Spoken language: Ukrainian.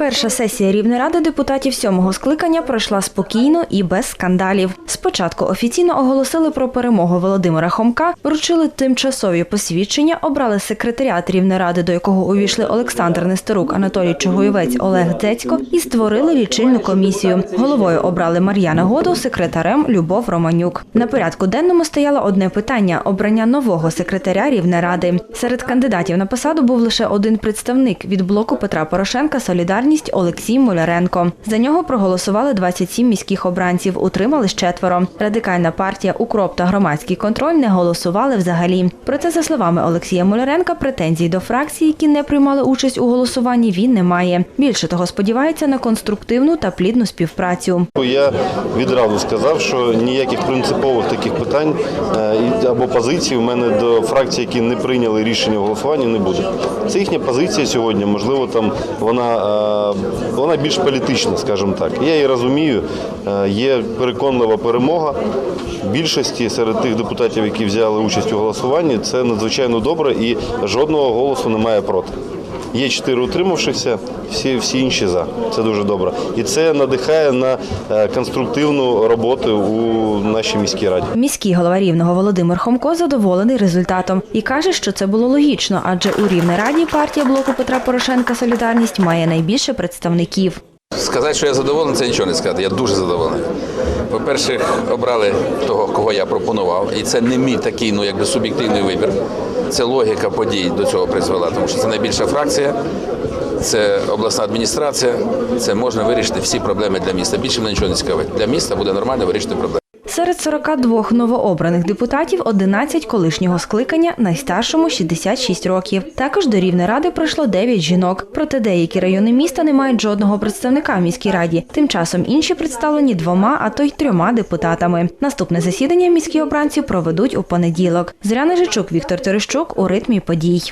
Перша сесія Рівнеради депутатів сьомого скликання пройшла спокійно і без скандалів. Спочатку офіційно оголосили про перемогу Володимира Хомка, вручили тимчасові посвідчення, обрали секретаріат Рівнеради, до якого увійшли Олександр Нестерук, Анатолій Чогоєвець, Олег Дзецько, і створили лічильну комісію. Головою обрали Мар'яна Году, секретарем Любов Романюк. На порядку денному стояло одне питання обрання нового секретаря Рівнеради. Серед кандидатів на посаду був лише один представник від блоку Петра Порошенка Солідарність Олексій Муляренко. За нього проголосували 27 міських обранців, утримались четверо. Радикальна партія Укроп та громадський контроль не голосували взагалі. Проте, за словами Олексія Муляренка, претензій до фракцій, які не приймали участь у голосуванні, він не має. Більше того, сподівається на конструктивну та плідну співпрацю. Я відразу сказав, що ніяких принципових таких питань е, або позицій у мене до фракцій, які не прийняли рішення в голосуванні, не буде. Це їхня позиція сьогодні. Можливо, там вона, е, вона більш політична, скажімо так. Я її розумію. Е, Є переконлива перемога більшості серед тих депутатів, які взяли участь у голосуванні. Це надзвичайно добре і жодного голосу немає проти. Є чотири утримавшихся, всі, всі інші за. Це дуже добре. І це надихає на е, конструктивну роботу у нашій міській раді. Міський голова Рівного Володимир Хомко задоволений результатом і каже, що це було логічно, адже у Рівнераді партія блоку Петра Порошенка Солідарність має найбільше представників. Сказати, що я задоволений, це нічого не сказати. Я дуже задоволений. По-перше, обрали того, кого я пропонував, і це не мій такий, ну якби суб'єктивний вибір. Це логіка подій до цього призвела, тому що це найбільша фракція, це обласна адміністрація, це можна вирішити всі проблеми для міста. Більше мене нічого не цікавить. Для міста буде нормально вирішити проблеми. Серед 42 новообраних депутатів 11 колишнього скликання, найстаршому 66 років. Також до Рівнеради пройшло 9 жінок. Проте деякі райони міста не мають жодного представника в міській раді. Тим часом інші представлені двома, а то й трьома депутатами. Наступне засідання міські обранці проведуть у понеділок. Зоряна Жичук, Віктор Терещук у ритмі подій.